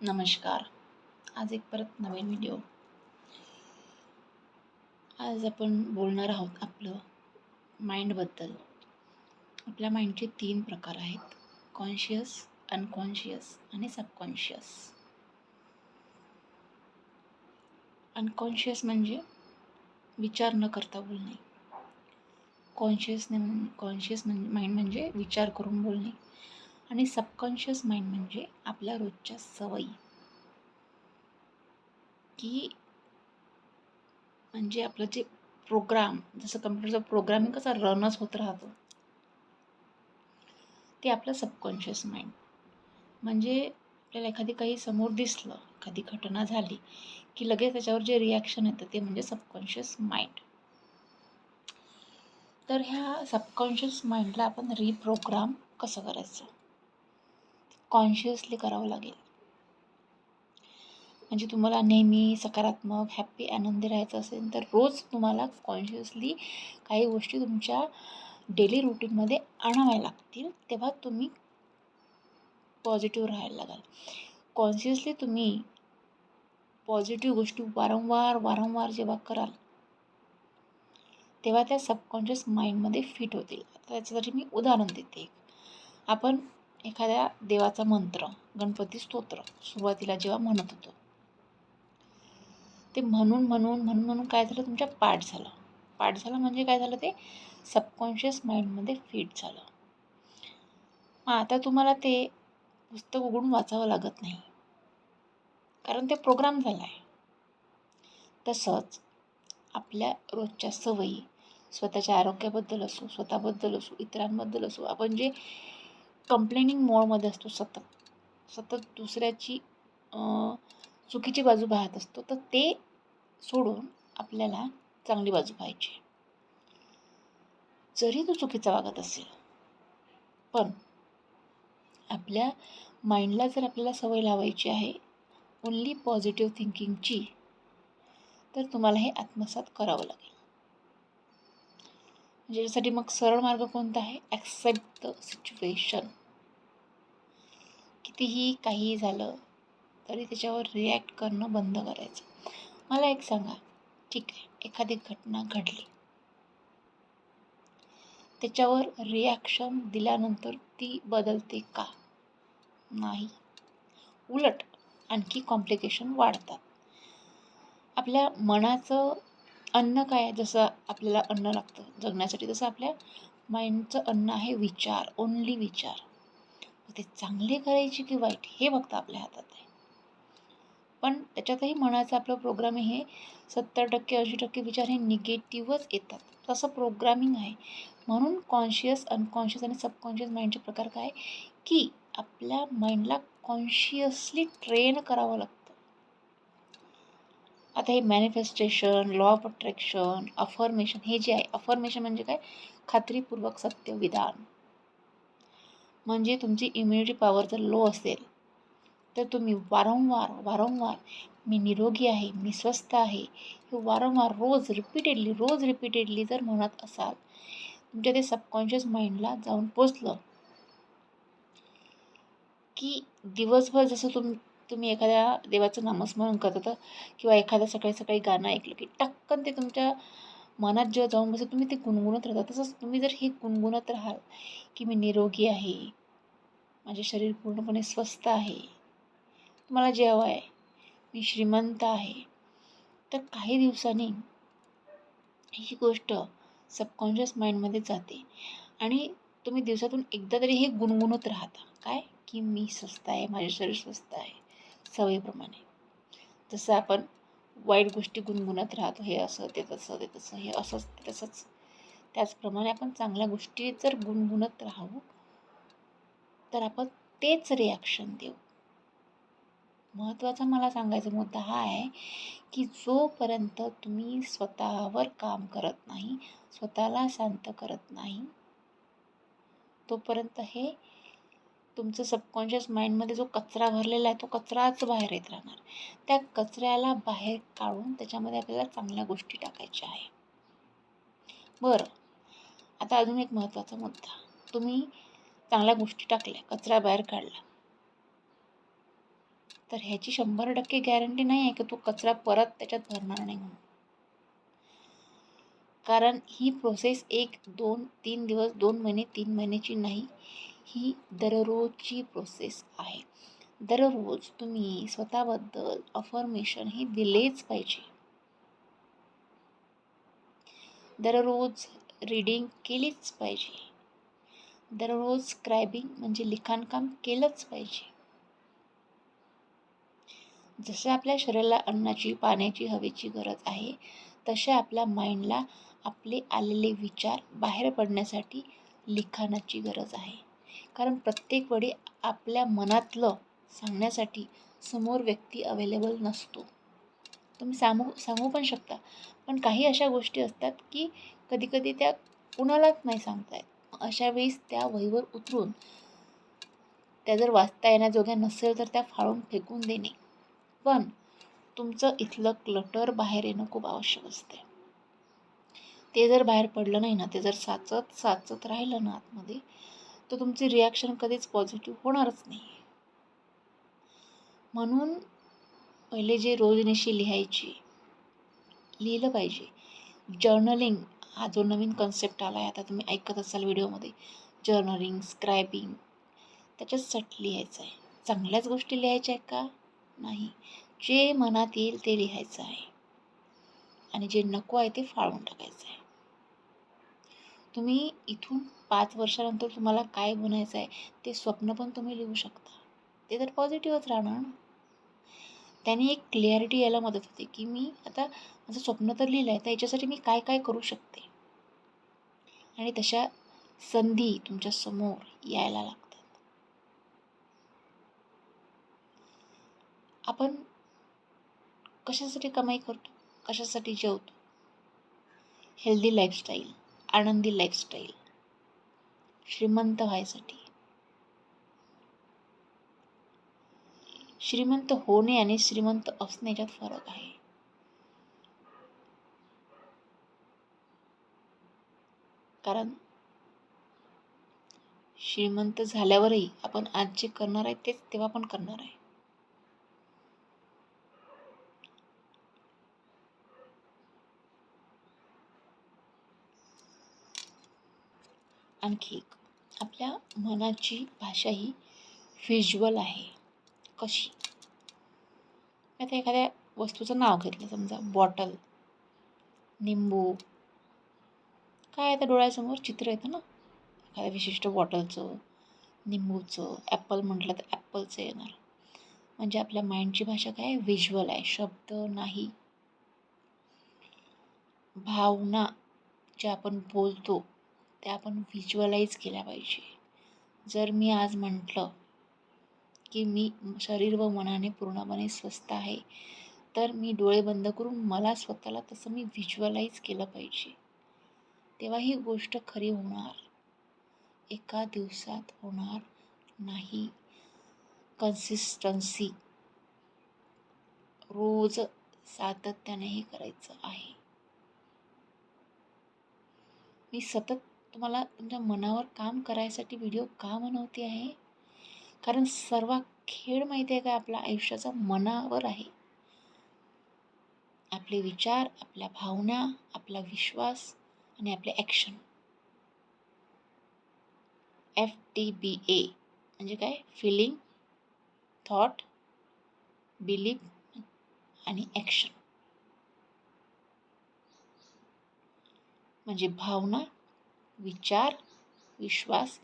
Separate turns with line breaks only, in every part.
नमस्कार. आज एक परत नवीन व्हिडिओ आज आपण बोलणार आहोत आपलं माइंडबद्दल आपल्या माइंडचे तीन प्रकार आहेत. कॉन्शियस अनकॉन्शियस आणि सबकॉन्शियस अनकॉन्शियस म्हणजे विचार न करता बोलणे. कॉन्शियसने कॉन्शियस म्हणजे माइंड म्हणजे विचार करून बोलणे. आणि सबकॉन्शियस माइंड म्हणजे आपल्या रोजच्या सवयी. की म्हणजे आपलं जे प्रोग्राम जसं कम्प्युटरचा प्रोग्रामिंग कसा रनच होत राहतो. ते आपलं सबकॉन्शियस माइंड म्हणजे आपल्याला एखादी काही समोर दिसलं एखादी घटना झाली की लगेच त्याच्यावर जे रिॲक्शन येतं ते म्हणजे सबकॉन्शियस माइंड तर ह्या सबकॉन्शियस माइंडला आपण रिप्रोग्राम कसं करायचं? कॉन्शियसली करावं लागेल. म्हणजे तुम्हाला नेहमी सकारात्मक हॅप्पी आनंदी राहायचं असेल तर रोज तुम्हाला कॉन्शियसली काही गोष्टी तुमच्या डेली रुटीनमध्ये आणाव्या लागतील तेव्हा तुम्ही पॉझिटिव्ह राहायला लागाल. कॉन्शियसली तुम्ही पॉझिटिव्ह गोष्टी वारंवार वारंवार जेव्हा कराल तेव्हा त्या सबकॉन्शियस माइंडमध्ये फिट होतील. त्याच्यासाठी मी उदाहरण देते आपण एखाद्या देवाचा मंत्र गणपती स्तोत्र सुरुवातीला जेव्हा म्हणत होतो ते म्हणून म्हणून म्हणून म्हणून काय झालं? तुमच्या पाठ झालं. पाठ झालं म्हणजे काय झालं? ते सबकॉन्शियस माइंडमध्ये फिट झालं. मग आता तुम्हाला ते पुस्तक उघडून वाचावं लागत नाही. कारण ते प्रोग्राम झाला आहे. तसंच आपल्या रोजच्या सवयी स्वतःच्या आरोग्याबद्दल असो स्वतःबद्दल असो इतरांबद्दल असो आपण जे कंप्लेनिंग मोडमध्ये असतो सतत. सतत दुसऱ्याची चुकीची बाजू पाहत असतो तर ते सोडून आपल्याला चांगली बाजू पाहायची. जरी तो चुकीचा वागत असेल पण आपल्या माइंडला जर आपल्याला सवय लावायची आहे ओन्ली पॉझिटिव्ह थिंकिंगची तर तुम्हाला हे आत्मसात करावं लागेल. ज्याच्यासाठी मग सरळ मार्ग कोणता आहे? ॲक्सेप्ट द सिच्युएशन कितीही काही झालं तरी त्याच्यावर रिॲक्ट करणं बंद करायचं. मला एक सांगा ठीक आहे एखादी घटना घडली. त्याच्यावर रिॲक्शन दिल्यानंतर ती बदलते का? नाही. उलट आणखी कॉम्प्लिकेशन वाढतात. आपल्या मनाचं अन्न काय जसं आपल्याला अन्न लागतं जगण्यासाठी तसं आपल्या माइंडचं अन्न आहे विचार ओन्ली विचार. ते चांगले करायचे की वाईट हे फक्त आपल्या हातात आहे. पण त्याच्यातही म्हणायचं आपलं प्रोग्रामिंग हे सत्तर टक्के ऐंशी टक्के विचार हे निगेटिव्हच येतात. तसं प्रोग्रामिंग आहे. म्हणून कॉन्शियस अनकॉन्शियस आणि सबकॉन्शियस माइंडचे प्रकार काय? की आपल्या माइंडला कॉन्शियसली ट्रेन करावं लागतं. आता हे manifestation law of attraction affirmation हे जे आहे अफर्मेशन म्हणजे काय? खात्रीपूर्वक सत्य विधान म्हणजे तुमची इम्युनिटी पॉवर जर लो असेल तर तुम्ही वारंवार वारंवार मी निरोगी आहे मी स्वस्थ आहे हे वारंवार रोज रिपीटेडली रोज रिपीटेडली जर म्हणत असाल तुमच्या ते सबकॉन्शियस माइंडला जाऊन पोचलं की दिवसभर जसं तुम तुम्ही एखाद्या देवाचं नामस्मरण करत होतं किंवा एखाद्या सकाळी सकाळी गाणं ऐकलं की टक्कन ते तुमच्या मनात जेव्हा जाऊन बसत तुम्ही ते गुणगुणत राहता. तसंच तुम्ही जर हे गुणगुणत राहाल की मी निरोगी आहे माझे शरीर पूर्णपणे स्वस्थ आहे मला जे हवं आहे मी श्रीमंत आहे तर काही दिवसांनी ही गोष्ट सबकॉन्शियस माइंडमध्ये जाते. आणि तुम्ही दिवसातून एकदा तरी हे गुणगुणत राहता. काय? की मी स्वस्त आहे माझे शरीर स्वस्त आहे सवयीप्रमाणे. जसं आपण वाईट गोष्टी गुणगुणत राहतो हे असं ते तसं ते तसं हे असंच ते तसंच. त्याचप्रमाणे आपण चांगल्या गोष्टी जर गुणगुणत राहू तर आपण तेच रिॲक्शन देऊ. महत्त्वाचा मला सांगायचा मुद्दा हा आहे की जोपर्यंत तुम्ही स्वतःवर काम करत नाही स्वतःला शांत करत नाही तोपर्यंत हे तुमचं सबकॉन्शियस माइंडमध्ये जो कचरा भरलेला आहे तो कचराच बाहेर येत राहणार. त्या कचऱ्याला बाहेर काढून त्याच्यामध्ये आपल्याला चांगल्या गोष्टी टाकायच्या आहे. बरं. आता अजून एक महत्त्वाचा मुद्दा. तुम्ही चांगल्या गोष्टी टाकल्या कचरा बाहेर काढला. तर ह्याची शंभर टक्के गॅरंटी नाही आहे की तो कचरा परत त्याच्यात भरणार नाही म्हणून. कारण ही प्रोसेस एक दोन तीन दिवस दोन महिने तीन महिन्याची नाही. ही दररोजची प्रोसेस आहे. दररोज तुम्ही स्वतःबद्दल अफर्मेशन हे दिलेच पाहिजे. दररोज रीडिंग केलीच पाहिजे. दररोज स्क्रायबिंग म्हणजे लिखाणकाम केलंच पाहिजे. जसं आपल्या शरीराला अन्नाची पाण्याची हवेची गरज आहे तशा आपल्या माइंडला आपले आलेले विचार बाहेर पडण्यासाठी लिखाणाची गरज आहे. कारण प्रत्येक वेळी आपल्या मनातलं सांगण्यासाठी समोर व्यक्ती अवेलेबल नसतो. तुम्ही सांगू सांगू पण शकता. पण काही अशा गोष्टी असतात की कधीकधी त्या कुणालाच नाही सांगता येत. अशा वेळेस त्या वहीवर उतरून त्या जर वाचता येण्याजोग्या नसेल तर त्या फाळून फेकून देणे. पण तुमचं इथलं क्लटर बाहेर येणं खूप आवश्यक असते. ते जर बाहेर पडलं नाही ना ते जर साचत साचत राहिलं ना आतमध्ये तर तुमची रिॲक्शन कधीच पॉझिटिव्ह होणारच नाही म्हणून पहिले जे रोजनिशी लिहायची लिहिलं पाहिजे. जर्नलिंग हा जो नवीन कन्सेप्ट आला आहे आता तुम्ही ऐकत असाल व्हिडिओमध्ये जर्नलिंग स्क्रायबिंग त्याच्यासाठी लिहायचं आहे चांगल्याच गोष्टी लिहायच्या आहेत का? नाही. जे मनात येईल ते लिहायचं आहे. आणि जे नको आहे ते फाळून टाकायचं आहे तुम्ही इथून पाच वर्षानंतर तुम्हाला काय बनायचं आहे ते स्वप्न पण तुम्ही लिहू शकता. ते तर पॉझिटिव्हच राहणार ना. त्याने एक क्लिअरिटी यायला मदत होते की मी आता माझं स्वप्न तर लिहिलं आहे तर याच्यासाठी मी काय काय करू शकते? आणि तशा संधी तुमच्यासमोर यायला लागतात. आपण कशासाठी कमाई करतो? कशासाठी जेवतो? हेल्दी लाईफस्टाईल आनंदी लाईफस्टाईल श्रीमंत व्हायसाठी. श्रीमंत होणे आणि श्रीमंत असणे याच्यात फरक आहे. कारण श्रीमंत झाल्यावरही आपण आज जे करणार आहे तेच तेव्हा पण करणार आहे. आणखी एक. आपल्या मनाची भाषा ही व्हिज्युअल आहे. कशी? आता एखाद्या वस्तूचं नाव घेतलं समजा बॉटल निंबू काय आता डोळ्यासमोर चित्र येतं ना? एखाद्या विशिष्ट बॉटलचं निंबूचं ॲपल म्हटलं तर ॲपलचं येणार. म्हणजे आपल्या माइंडची भाषा काय? व्हिज्युअल आहे. शब्द नाही. भावना ज्या आपण बोलतो त्या आपण व्हिज्युअलाइज केल्या पाहिजे. जर मी आज म्हटलं की मी शरीर व मनाने पूर्णपणे स्वस्थ आहे तर मी डोळे बंद करून मला स्वतःला तसं मी व्हिज्युअलाइज केलं पाहिजे. तेव्हा ही गोष्ट खरी होणार. एका दिवसात होणार नाही. कन्सिस्टन्सी रोज सातत्याने हे करायचं आहे. मी सतत तुम्हाला तुमच्या मनावर काम करायसाठी व्हिडिओ का बनवते आहे? कारण सर्व खेळ माहिती आहे का? आपल्या आयुष्याचा मनावर आहे. आपले विचार आपल्या भावना आपला विश्वास आणि आपले action F T B A म्हणजे काय? फिलिंग थॉट बिलीफ आणि ॲक्शन म्हणजे भावना विचार विश्वास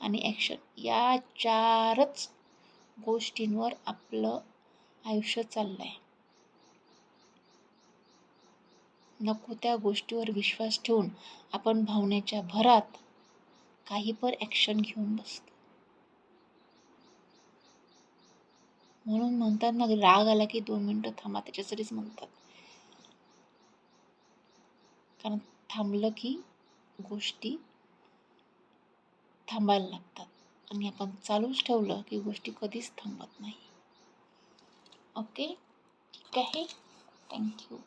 आणि ॲक्शन या चारच गोष्टींवर आपलं आयुष्य चाललं आहे नको त्या गोष्टीवर विश्वास ठेवून आपण भावनेच्या भरात काही पण ॲक्शन घेऊन बसतो. म्हणून म्हणतात ना राग आला की दोन मिनटं थांबा त्याच्यासाठीच म्हणतात. कारण थांबलं की गोष्टी थांबायला लागतात. आणि आपण चालूच ठेवलं की गोष्टी कधीच थांबत नाही. ओके ठीक आहे? थँक्यू